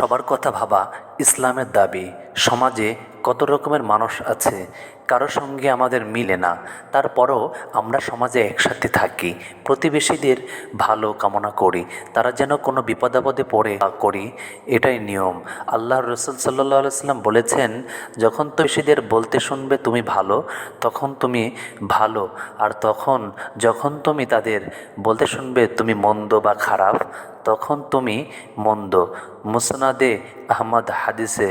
সবার কথা ভাবা ইসলামের দাবি সমাজে কত রকমের মানুষ আছে, কারও সঙ্গে আমাদের মিলে না। তারপরও আমরা সমাজে একসাথে থাকি, প্রতিবেশীদের ভালো কামনা করি, তারা যেন কোনো বিপদ আপদে পড়ে করি, এটাই নিয়ম। আল্লাহ রসুল সাল্লাহ সাল্লাম বলেছেন, যখন তো বেশিদের বলতে শুনবে তুমি ভালো, তখন তুমি ভালো, আর তখন যখন তুমি তাদের বলতে শুনবে তুমি মন্দ বা খারাপ, তখন তুমি মন্দ। মুসনাদে আহমদ হাদিসে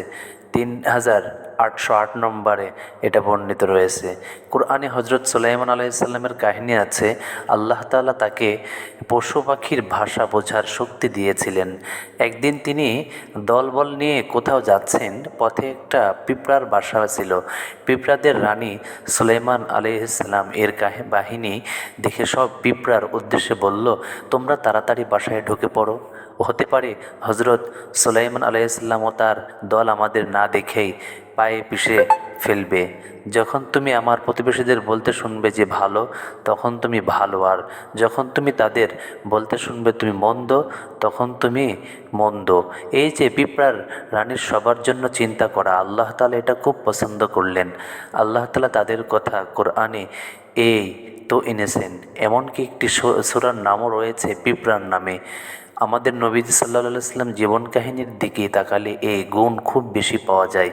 তিন হাজার আটশো আট নম্বরে এটা বর্ণিত রয়েছে। কোরআনে হজরত সুলাইমান আলাইসাল্লামের কাহিনী আছে, আল্লাহ তাআলা তাকে পশু পাখির ভাষা বোঝার শক্তি দিয়েছিলেন। একদিন তিনি দলবল নিয়ে কোথাও যাচ্ছেন, পথে একটা পিঁপড়ার বাসা ছিল। পিঁপড়াদের রানী সুলাইমান আলাইসাল্লাম এর বাহিনী দেখে সব পিঁপড়ার উদ্দেশ্যে বলল, তোমরা তাড়াতাড়ি বাসায় ঢুকে পড়ো। হতে পারে। হজরত সুলাইমান আলাইসাল্লাম ও তার দল আমাদের না দেখেই পায়ে পিষে ফেলবে। যখন তুমি আমার প্রতিবেশীদের বলতে শুনবে যে ভালো, তখন তুমি ভালো। আর যখন তুমি তাদের বলতে শুনবে তুমি মন্দ, তখন তুমি মন্দ। এই যে পিঁপড়ার রানীর সবার জন্য চিন্তা করা, আল্লাহ তালা এটা খুব পছন্দ করলেন। আল্লাহ তালা তাদের কথা কোরআনে এই তো এনেছেন। এমনকি একটি সুরার নামও রয়েছে পিঁপড়ার নামে। আমাদের নবীজি সাল্লা সাল্লাম জীবন কাহিনীর দিকে তাকালে এই গুণ খুব বেশি পাওয়া যায়।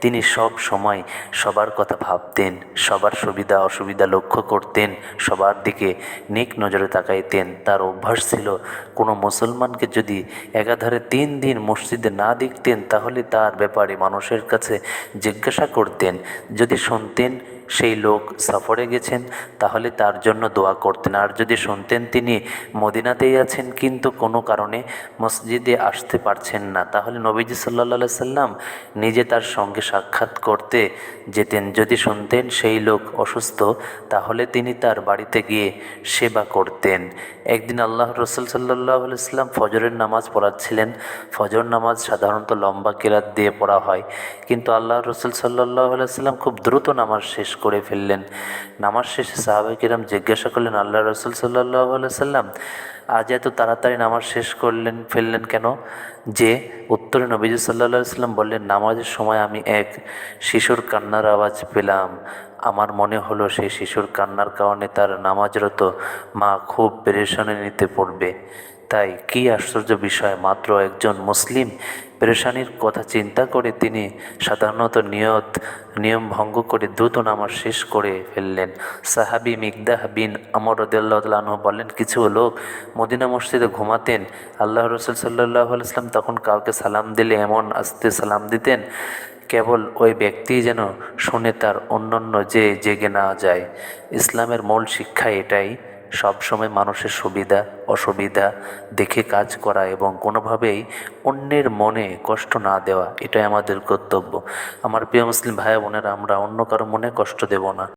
তিনি সব সময় সবার কথা ভাবতেন, সবার সুবিধা অসুবিধা লক্ষ্য করতেন, সবার দিকে নেক নজরে তাকাইতেন। তার অভ্যাস ছিল, কোনো মুসলমানকে যদি একাধারে তিন দিন মসজিদে না দেখতেন, তাহলে তার ব্যাপারে মানুষের কাছে জিজ্ঞাসা করতেন, যদি শুনতেন সেই লোক সফরে গেছেন, তাহলে তার জন্য দোয়া করতেন। আর যদি শুনতেন তিনি, মদিনাতেই আছেন কিন্তু কোনো কারণে মসজিদে আসতে পারছেন না, তাহলে নবীজি সাল্লা সাল্লাম নিজে তার সঙ্গে সাক্ষাৎ করতে যেতেন। যদি শুনতেন সেই লোক অসুস্থ, তাহলে তিনি তার বাড়িতে গিয়ে সেবা করতেন। একদিন আল্লাহ রসুল সাল্লাহ সাল্লাম ফজরের নামাজ পড়াচ্ছিলেন। ফজর নামাজ সাধারণত লম্বা কেরাত দিয়ে পড়া হয়। কিন্তু আল্লাহ রসুল সাল্লাহ সাল্লাম খুব দ্রুত নামাজ শেষ করে ফেললেন। নামাজ শেষে সাহাবাহিকেরাম জিজ্ঞাসা করলেন আল্লাহ রসুল সাল্লাহ সাল্লাম আজ এত তাড়াতাড়ি নামাজ শেষ করলেন, ফেললেন কেন? যে উত্তরে নবীজ সাল্লা সাল্লাম বললেন, নামাজের সময় আমি এক শিশুর কান্নার আওয়াজ পেলাম। আমার মনে হলো সেই শিশুর কান্নার কারণে তার নামাজরত মা খুব পেরেশানি নিতে পড়বে। তাই কি আশ্চর্য বিষয়, মাত্র একজন মুসলিম পেরেশানির কথা চিন্তা করে তিনি সাধারণত নিয়ত নিয়ম ভঙ্গ করে দ্রুত নামাজ শেষ করে ফেললেন। সাহাবি মিকদাহ বিন আমর রদুল্লাহ বলেন, কিছু লোক মদিনা মসজিদে ঘুমাতেন আল্লাহ রসুল সাল্লাহ আলাইসলাম তখন কাউকে সালাম দিলে এমন আস্তে সালাম দিতেন, কেবল ওই ব্যক্তি যেন শুনে তার অন্যান্য যে জেগে না যায়। ইসলামের মূল শিক্ষা এটাই সবসময় মানুষের সুবিধা, অসুবিধা দেখে কাজ করা এবং কোনোভাবেই অন্যের মনে কষ্ট না দেওয়া, এটাই আমাদের কর্তব্য। আমার প্রিয় মুসলিম ভাই বোনেরা, আমরা অন্য কারও মনে কষ্ট দেব না।